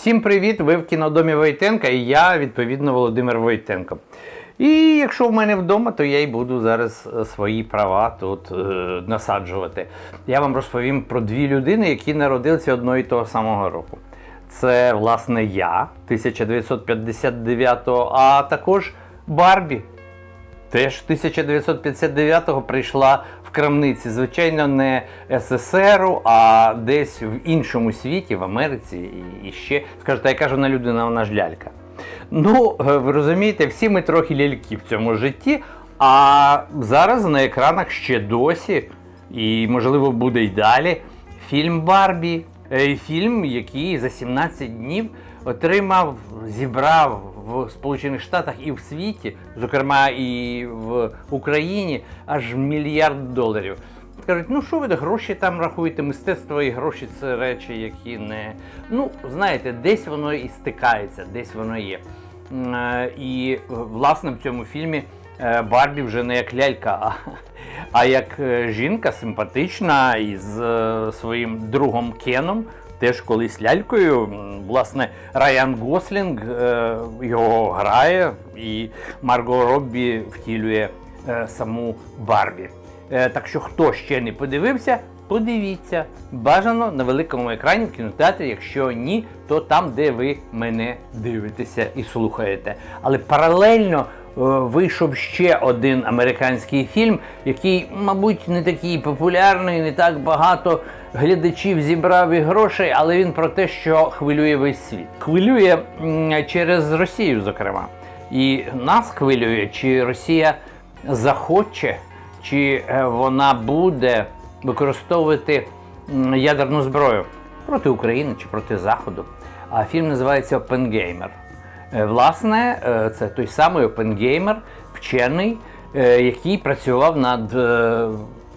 Всім привіт! Ви в кінодомі Войтенка і я, відповідно, Володимир Войтенко. І якщо в мене вдома, то я й буду зараз е, свої права тут е, насаджувати. Я вам розповім про дві людини, які народилися одного і того самого року. Це, власне, я 1959-го, а також Барбі. Теж 1959-го прийшла в крамниці, звичайно, не СССРу, а десь в іншому світі, в Америці, і- і ще, скажете, яка ж вона людина, вона ж лялька. Ну, е, ви розумієте, всі ми трохи ляльки в цьому житті, а зараз на екранах ще досі, і можливо буде й далі, фільм Барбі. Е, Фільм, який за 17 днів отримав, зібрав в Сполучених Штатах і в світі, зокрема і в Україні, аж мільярд доларів. Кажуть, ну що ви гроші там рахуєте? Мистецтво і гроші це речі, які не. Ну, знаєте, десь воно і стикається, десь воно є. Е, І власне в цьому фільмі е, Барбі вже не як лялька, а, а як е, жінка симпатична із своїм другом Кеном. Теж колись лялькою. Власне, Райан Гослінг е, його грає, і Марго Роббі втілює е, саму Барбі. Е, так що, хто ще не подивився, подивіться. Бажано на великому екрані в кінотеатрі. Якщо ні, то там, де ви мене дивитеся і слухаєте. Але паралельно вийшов ще один американський фільм, який, мабуть, не такий популярний, не так багато глядачів зібрав і грошей, але він про те, що хвилює весь світ. Хвилює через Росію, зокрема. І нас хвилює, чи Росія захоче, чи е, вона буде використовувати ядерну зброю проти України чи проти Заходу. А фільм називається Опенгеймер. Е, Власне, е, це той самий Опенгеймер, вчений, який працював над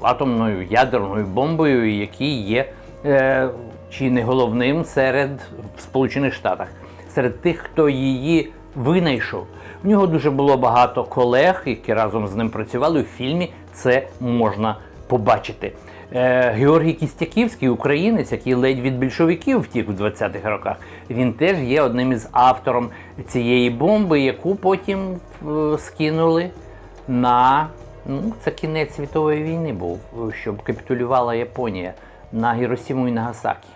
атомною ядерною бомбою, і який є е, чи не головним серед в Сполучених Штатах, серед тих, хто її винайшов. В нього дуже було багато колег, які разом з ним працювали у фільмі. Це можна побачити. Е, Георгій Кістяківський, українець, який ледь від більшовиків втік у 20-х роках, він теж є одним із автором цієї бомби, яку потім е, скинули на ну, це кінець світової війни був, щоб капітулювала Японія на Гіросіму і Нагасакі.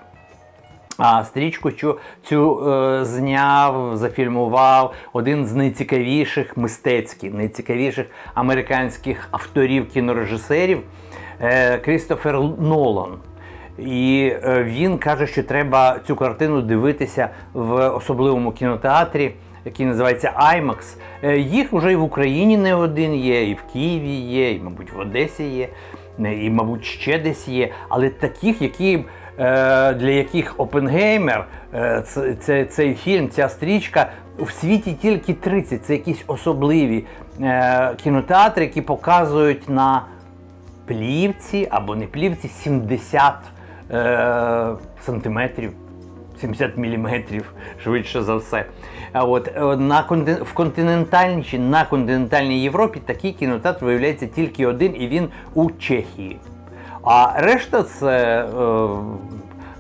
А стрічку цю, цю е, зняв, зафільмував один з найцікавіших мистецьких, найцікавіших американських авторів кінорежисерів е, Крістофер Нолан. І е, він каже, що треба цю картину дивитися в особливому кінотеатрі, який називається IMAX. Е, їх вже і в Україні не один є, і в Києві є, і, мабуть, в Одесі є, е, і, мабуть, ще десь є. Але таких, які е, для яких Опенгеймер, це, це, цей фільм, ця стрічка в світі тільки 30. Це якісь особливі кінотеатри, які показують на плівці або не плівці 70 е, сантиметрів. 70 міліметрів, швидше за все. А от е, на в континентальній на континентальній Європі такий кінотеатр виявляється тільки один, і він у Чехії. А решта це е,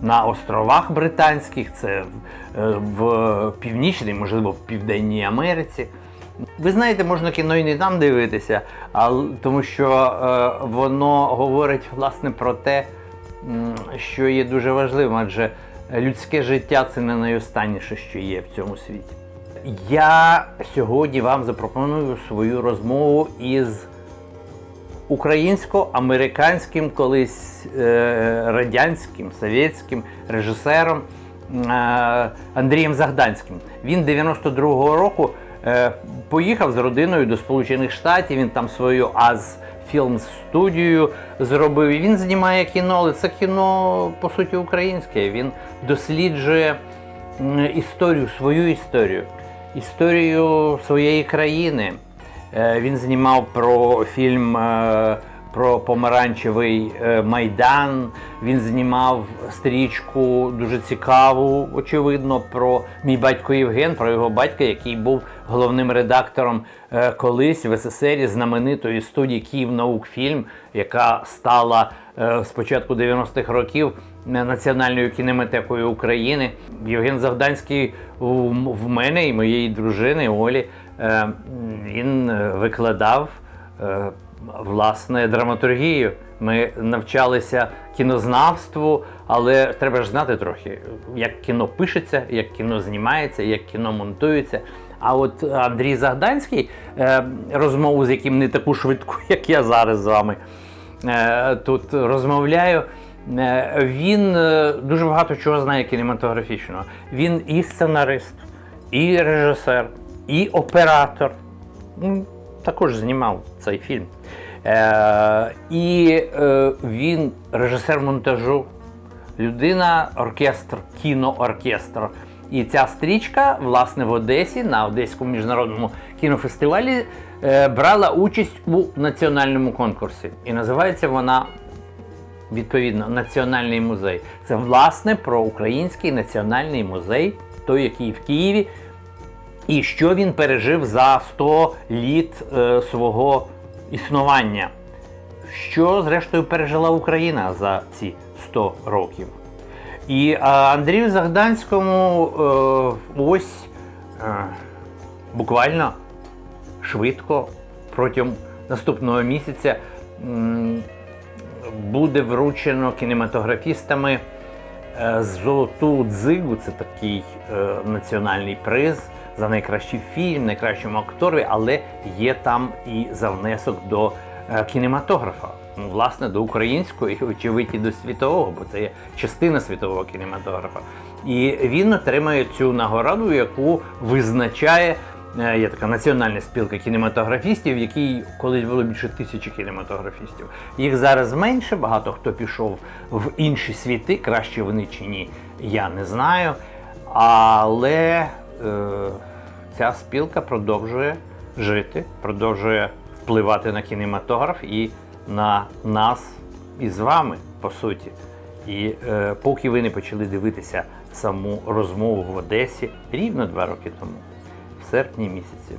на островах Британських, це е, в Північній, можливо, в Південній Америці. Ви знаєте, можна кіно і не там дивитися, а, тому що е, воно говорить власне про те, що є дуже важливим, адже людське життя це не найостанніше, що є в цьому світі. Я сьогодні вам запропоную свою розмову із українсько-американським колись е, радянським совєтським режисером е, Андрієм Загданським. Він 92-го року е, поїхав з родиною до Сполучених Штатів. Він там свою аз фільм студію зробив. Він знімає кіно, але це кіно по суті українське. Він досліджує історію, свою історію, історію своєї країни. Е, Він знімав про фільм е, про помаранчевий е, майдан. Він знімав стрічку дуже цікаву, очевидно, про мій батько Євген, про його батька, який був головним редактором е, колись в СССР знаменитої студії Київ наукфільм, яка стала е, з початку 90-х років е, Національною кінематекою України. Євген Завданський в мене і моєї дружини Олі. е, Він е, викладав е, власне драматургію. Ми навчалися кінознавству, але треба ж знати трохи, як кіно пишеться, як кіно знімається, як кіно монтується. А от Андрій Загданський, е, розмову з яким не таку швидку, як я зараз з вами е, тут розмовляю. е, Він дуже багато чого знає кінематографічного. Він і сценарист, і режисер, і оператор. Також знімав цей фільм. Е, і е, він режисер монтажу, людина, оркестр, кінооркестр. І ця стрічка, власне, в Одесі на Одеському міжнародному кінофестивалі е, брала участь у національному конкурсі. І називається вона відповідно Національний музей. Це власне про український національний музей, той, який в Києві, і що він пережив за 100 літ е, свого існування. Що, зрештою, пережила Україна за ці 100 років. І а, Андрію Загданському е, ось е, буквально швидко протягом наступного місяця буде вручено кінематографістами е, золоту дзигу. Це такий е, національний приз за найкращий фільм, найкращому акторові, але є там і за внесок до е, кінематографа. Ну, власне, до українського і очевидь і до світового, бо це є частина світового кінематографа. І він отримає цю нагороду, яку визначає е, є така національна спілка кінематографістів, якій колись було більше тисячі кінематографістів. Їх зараз менше, багато хто пішов в інші світи, краще вони чи ні, я не знаю. Але е, ця спілка продовжує жити, продовжує впливати на кінематограф і на нас із вами, по суті. І е, поки ви не почали дивитися саму розмову в Одесі рівно два роки тому, в серпні місяці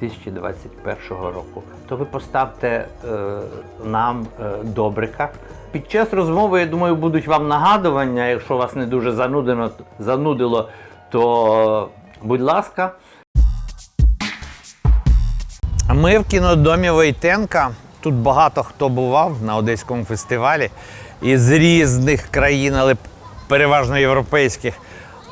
2021 року, то ви поставте е, нам е, добрика. Під час розмови, я думаю, будуть вам нагадування. Якщо вас не дуже занудено, занудило, то будь ласка. Ми в кінодомі Войтенка. Тут багато хто бував на Одеському фестивалі із різних країн, але переважно європейських.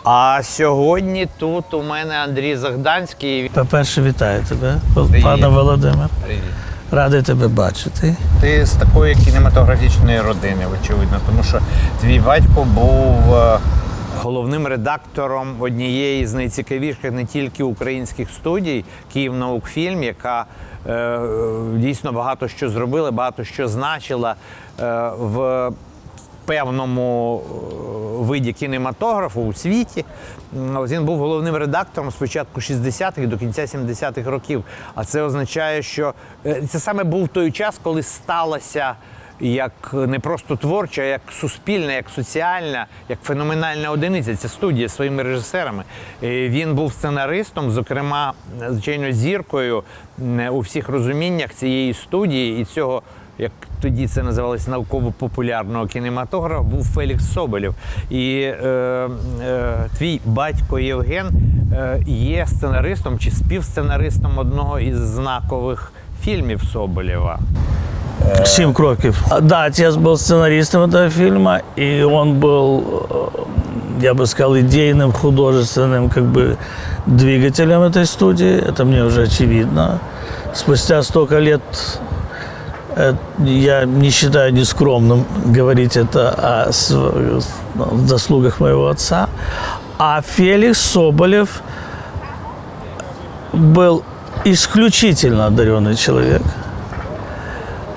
А сьогодні тут у мене Андрій Загданський. По-перше, вітаю тебе, Привіт. пане Володимир. Привіт. Радий тебе бачити. Ти з такої кінематографічної родини, очевидно, тому що твій батько був е, головним редактором однієї з найцікавіших не тільки українських студій Київ наукфільм, яка е, дійсно багато що зробила, багато що значила е, в певному е, виді кінематографу у світі. Він був головним редактором з початку 60-х до кінця 70-х років. А це означає, що е, це саме був той час, коли сталася як не просто творча, а як суспільна, як соціальна, як феноменальна одиниця. Ця студія зі своїми режисерами. Е, Він був сценаристом, зокрема, звичайно, зіркою у всіх розуміннях цієї студії і цього як тоді це називалось науково-популярного кінематографа, був Фелікс Соболєв. І е, е, твій батько Євген е, є сценаристом чи співсценаристом одного із знакових фільмів Соболєва. Семь кроків. А, Да, отец был сценаристом этого фильма, и он был, э, я бы сказал, идейным, художественным как бы двигателем этой студии. Это мне уже очевидно. Спустя столько лет э, я не считаю нескромным говорить это о заслугах моего отца. А Феликс Соболев был исключительно одаренный человек –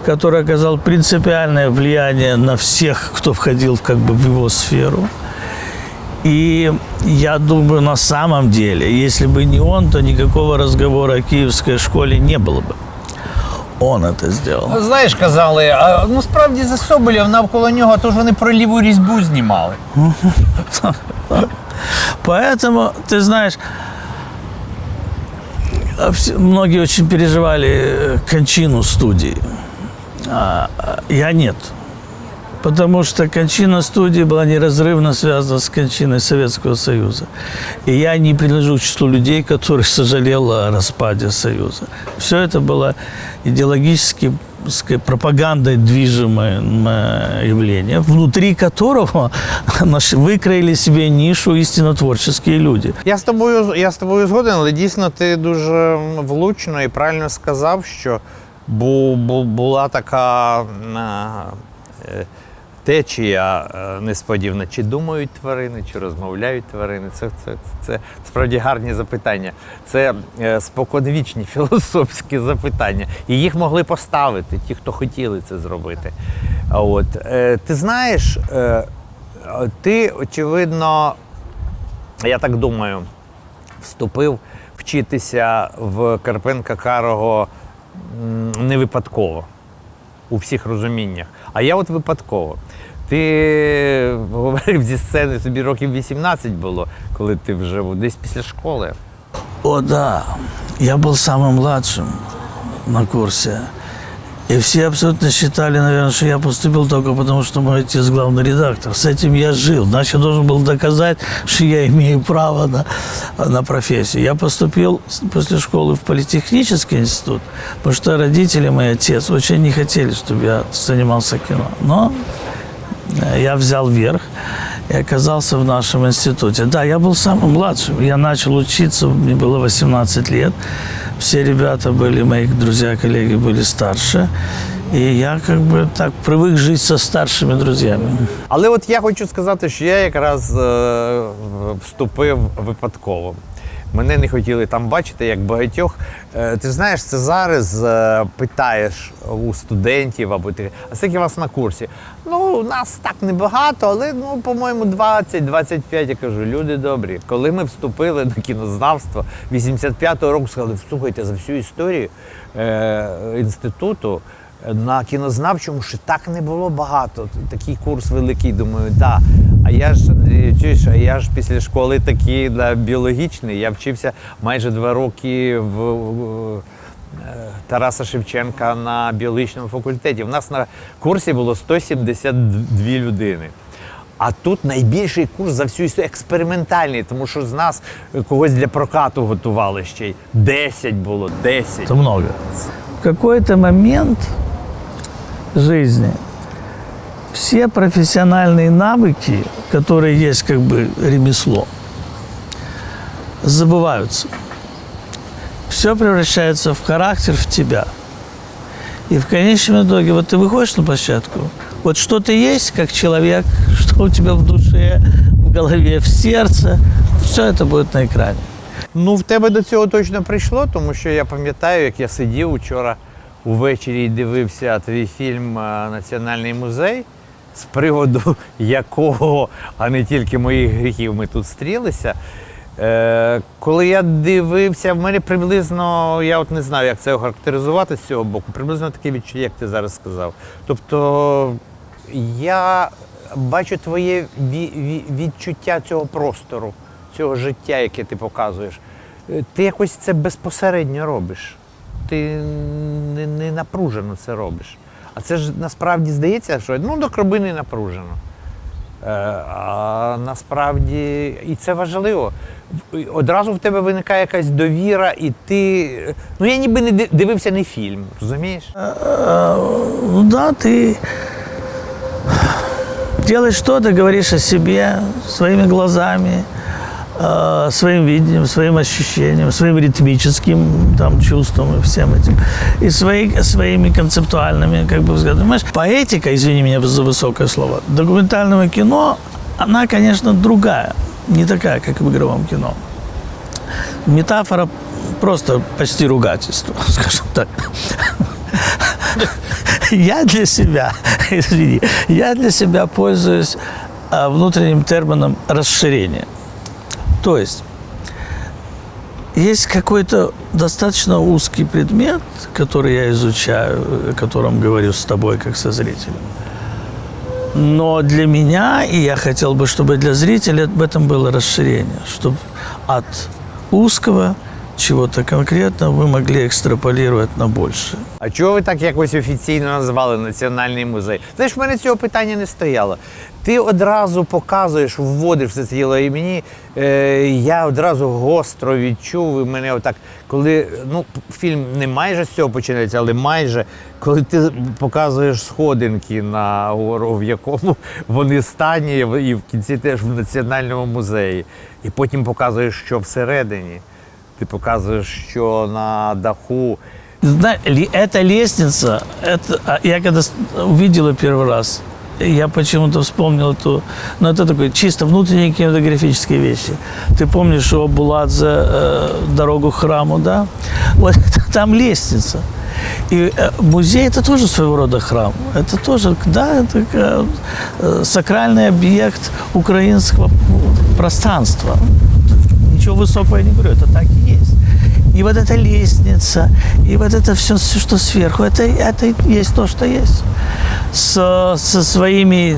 который оказал принципиальное влияние на всех, кто входил в, как бы, в его сферу. И я думаю, на самом деле, если бы не он, то никакого разговора о киевской школе не было бы. он это сделал. Ну, Знаєш, казали, а ну справді за Соболєв навколо нього, то ж вони про ліву різьбу знімали. Поэтому, ты знаешь, а все- многие очень переживали э, кончину студии. А, а я нет. Потому что кончина студии была неразрывно связана с кончиной Советского Союза. И я не принадлежу к числу людей, которые сожалел о распаде Союза. Все это было идеологически сказать, пропагандой движимое м, явление, внутри которого наш- выкроили себе нишу истинно творческие люди. Я з тобою я з тобою згоден, але дійсно ти дуже влучно і правильно сказав, що бу, бу, була така е, течія е, несподівана. Чи думають тварини, чи розмовляють тварини? Це, це, це справді гарні запитання. Це е, споконвічні філософські запитання. І їх могли поставити ті, хто хотіли це зробити. От, е, ти знаєш, е, ти, очевидно, я так думаю, вступив вчитися в Карпенка Карого не випадково у всіх розуміннях. А я от випадково. Ти говорив зі сцени, тобі років 18 було, коли ти вже був десь після школи. О, да, я был самым младшим на курсе. И все абсолютно считали, наверное, что я поступил только потому, что мой отец главный редактор. С этим я жил. Значит, я должен был доказать, что я имею право на, на профессию. Я поступил с- после школы в политехнический институт, потому что родители, мой отец, очень не хотели, чтобы я занимался кино. Но Э, я взял верх и оказался в нашем институте. Да, я был самым младшим. Я начал учиться, мне было 18 лет. Все ребята были, мои друзья, коллеги были старше. И я как бы так привык жить со старшими друзьями. Але от я хочу сказати, що я якраз е, вступив випадково. Мене не хотіли там бачити, як багатьох. Е, ти знаєш, це зараз е, питаєш у студентів або ти, а скільки вас на курсі? Ну, нас так небагато, але ну, по-моєму, 20-25. Я кажу, люди добрі. Коли ми вступили до кінознавства 85-го року, сказали, слухайте, за всю історію е, інституту на кінознавчому ще так не було багато. Такий курс великий, думаю, да. А я ж чуєш, а я ж після школи такий да, біологічний. Я вчився майже два роки в. в- е, Тараса Шевченка на біологічному факультеті. У нас на курсі було 172 людини. А тут найбільший курс за всю історію експериментальний, тому що з нас когось для прокату готували ще й 10 було, 10. Это много. В какой-то момент жизни все профессиональные навыки, которые есть как бы ремесло, забываются. Все превращается в характер, в тебя. И в конечном итоге, вот ты выходишь на площадку, вот что ты есть как человек, что у тебя в душе, в голове, в сердце, все это будет на экране. Ну, в тебе до цього точно прийшло, тому що я пам'ятаю, як я сидів учора увечері дивився твій фільм е, Національний музей, з приводу якого, а не тільки моїх гріхів, ми тут стрілися. Е, коли я дивився, в мене приблизно, я от не знаю, як це охарактеризувати з цього боку, приблизно таке відчуття, як ти зараз сказав. Тобто я бачу твоє ві- ві- відчуття цього простору, цього життя, яке ти показуєш. Е, Ти якось це безпосередньо робиш. Ти не, не напружено це робиш. А це ж насправді здається, що ну до кроби не напружено. Е, А насправді і це важливо. Одразу в тебе виникає якась довіра, і ти. Ну я ніби не дивився не фільм, розумієш? Ну да, ты делаешь что-то, говоришь о себе своими глазами, э, своим видением, своим ощущением, своим ритмическим там, чувством и всем этим. И свои, своими концептуальными как бы, взглядами. Понимаешь, поэтика, извини меня за высокое слово, документального кино, она, конечно, другая. Не такая, как в игровом кино. Метафора просто почти ругательство, скажем так. Я для себя, извини, я для себя пользуюсь а, внутренним термином расширения. То есть есть какой-то достаточно узкий предмет, который я изучаю, о котором говорю с тобой как со зрителем. Но для меня, и я хотел бы, чтобы для зрителя в этом было расширение, чтобы от узкого чего-то конкретного вы могли экстраполировать на большее. А чого ви так якось офіційно назвали Національний музей? Знаєш, в мене цього питання не стояло. Ти одразу показуєш, вводиш в це діло, е, я одразу гостро відчув. І мене отак, коли ну, фільм не майже з цього починається, але майже коли ти показуєш сходинки на гору, в якому вони стані, і в кінці теж в Національному музеї. І потім показуєш, що всередині. Ти показуєш, що на даху. Эта лестница, это, а, я когда увидел ее первый раз, я почему-то вспомнил эту, ну это такой чисто внутренние кинематографические вещи. Ты помнишь у Буладзе э, дорогу к храму, да? Вот там лестница. И э, музей это тоже своего рода храм. Это тоже, да, это э, э, сакральный объект украинского пространства. Ничего высокого я не говорю, это так и есть. И вот эта лестница, и вот это все, что сверху, это, это и есть то, что есть. С, со своими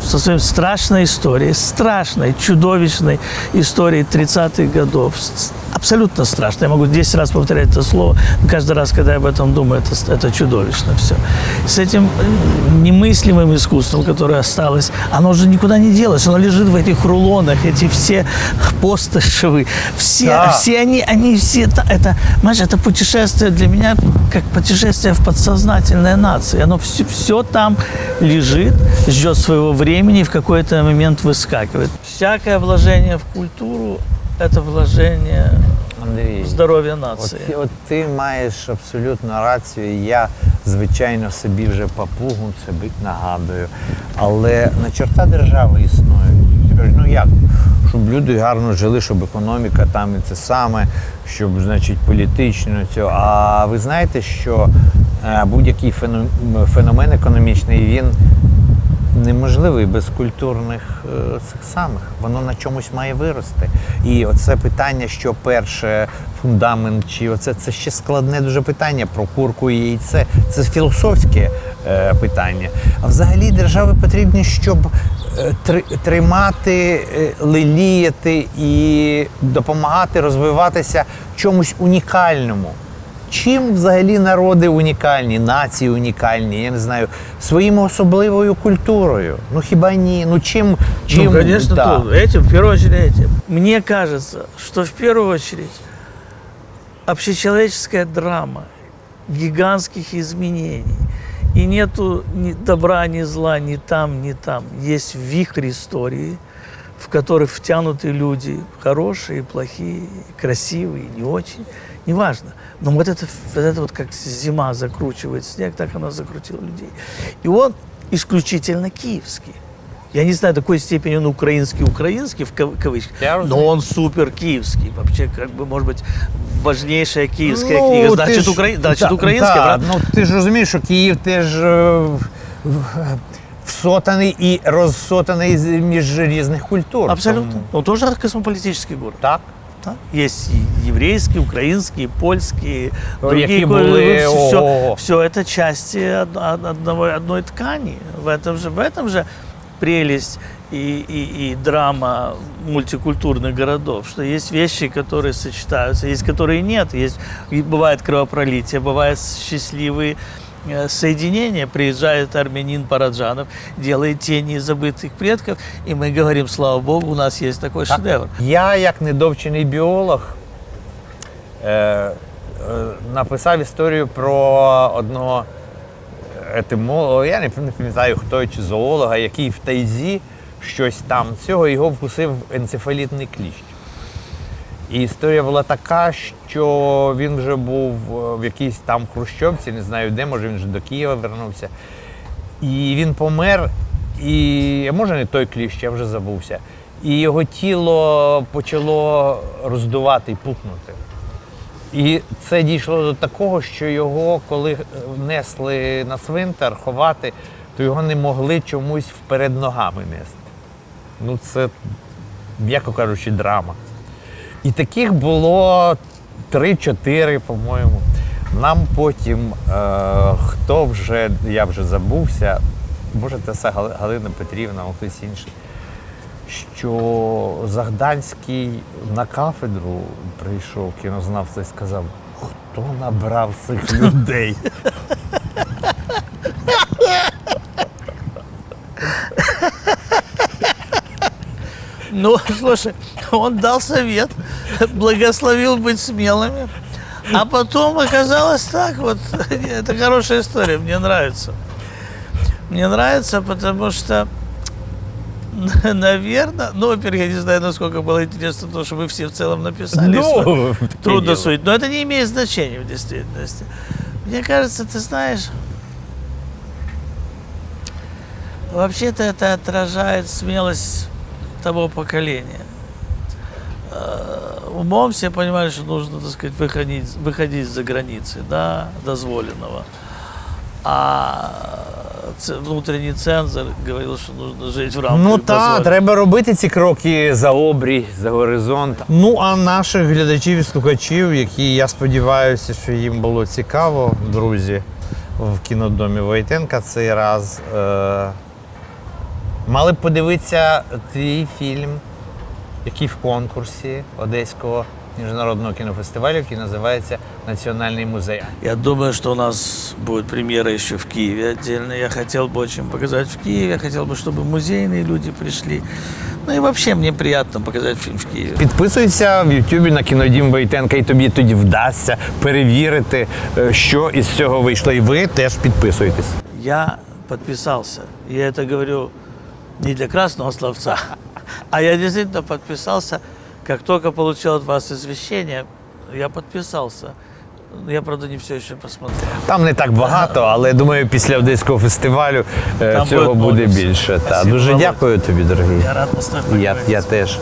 со своей страшной историей, страшной, чудовищной историей 30-х годов. Абсолютно страшно. Я могу 10 раз повторять это слово. но Каждый раз, когда я об этом думаю, это, это чудовищно все. С этим э, немыслимым искусством, которое осталось, оно уже никуда не делось. Оно лежит в этих рулонах, эти все постышевы. Все, Да. все они, они все... это- Это, знаешь, это путешествие для меня как путешествие в подсознательной нации. Оно все, все там лежит, ждет своего времени и в какой-то момент выскакивает. Всякое вложение в культуру – это вложение Андрій. в здоровье От, ти- от ти маєш абсолютно рацію. Я, звичайно, собі вже папугу собі нагадую. Але на чорта держави. Ти ну як? Щоб люди гарно жили, щоб економіка там і це саме, щоб, значить, політично цього. А ви знаєте, що е, будь-який феном- феномен економічний він неможливий без культурних цих самих. Воно на чомусь має вирости. І оце питання, що перше фундамент, чи оце це ще складне дуже питання про курку і яйце. Це філософське е, питання. А взагалі держави потрібні, щоб е, тримати, е, леліяти і допомагати розвиватися чомусь унікальному. Чим взагалі народи унікальні, нації унікальні, я не знаю, своїми особливою культурою. Ну хіба ні? Ну чим, чим Ну, конечно, да. то. Этим, в первую очередь, этим. Мне кажется, что в первую очередь общечеловеческая драма гигантских изменений. И нету ни добра, ни зла, ни там, ни там. Есть вихрь истории, в который втянуты люди хорошие, плохие, красивые, не очень. Неважно. Но вот это, вот это вот как зима закручивает снег, так она закрутила людей. И он исключительно киевский. Я не знаю, до какой степени он украинский-украинский, в кав- кавычках, Я но разумею. он супер киевский. Вообще, как бы, может быть, важнейшая киевская Ну, книга. ти Значит, ж- укра... Значит та- українська, та, правда? Ну ти ж розумієш, що Київ теж е, в- всотаний і розсотаний з- між різних культур. Абсолютно. Тому- Он тоже космополитический город. Так. Да. Есть еврейские, украинские, польские, Ну, другие. были, ого-го. все, это части од- од- одного, одной ткани. В этом же, в этом же прелесть и, и, и драма мультикультурных городов, что есть вещи, которые сочетаются, есть которые нет. Есть, и бывает кровопролитие, бывают счастливые э, соединения. Приезжает армянин Параджанов, делает тени забытых предков, и мы говорим, слава богу, у нас есть такой шедевр. Я, як недовчений біолог, е, е, написав історію про одного етимолога, я не пам- не пам'ятаю хто чи зоолога, який в тайзі щось там цього його вкусив енцефалітний кліщ. І історія була така, що він вже був е, в якійсь там хрущовці, не знаю де, може він вже до Києва вернувся. І він помер, і може не той кліщ, я вже забувся. І його тіло почало роздувати і пухнути. І це дійшло до такого, що його, коли несли на цвинтар ховати, то його не могли чомусь вперед ногами нести. Ну, це, м'яко кажучи, драма. І таких було 3-4, по-моєму. Нам потім, е, хто вже, я вже забувся, може, це Галина Петрівна, або хтось інший, що Загданський на кафедру прийшов, кінознавця і сказав, хто набрав цих людей? Ну, слушай, он дал совет, благословил быть смелыми. А потом оказалось так вот. Это хорошая история, мне нравится. Мне нравится, потому что, наверное, ну, во-первых, я не знаю, насколько было интересно то, что вы все в целом написали. Ну, Трудно судить, но это не имеет значения в действительности. Мне кажется, ты знаешь, вообще-то это отражает смелость того поколения. Э, Умом все понимают, что нужно, так сказать, выходить, выходить за границы, да, дозволенного. А ц- внутренний цензор говорил, что нужно жить в рамках Ну так, дозволенного. треба робити ці кроки за обрій, за горизонт. Ну а наших глядачів і слухачів, які я сподіваюся, що їм було цікаво, друзі, в кінодомі Войтенка цей раз. Е- мали б подивитися твій фільм, який в конкурсі Одеського міжнародного кінофестивалю, який називається Національний музей. Я думаю, что у нас будет премьера еще в Киеве отдельно. Я хотел бы очень показать в Киеве. Я хотел бы, чтобы музейные люди пришли. Ну и вообще мне приятно показать фильм в Киеве. Підписуйся в Ютубі на кінодім Войтенка, і тобі тоді вдасться перевірити, е, що із цього вийшло. І ви теж підписуйтесь. Я подписался. Я это говорю не для красного словца, а я действительно подписался. Как только получил от вас извещение, я подписался. Я, правда, не все ще посмотрел. Там не так багато, але думаю, після Одеського фестивалю е, Там цього буде буде більше. Та. Дуже Володь. дякую тобі, дорогий. Я рад Я, я теж.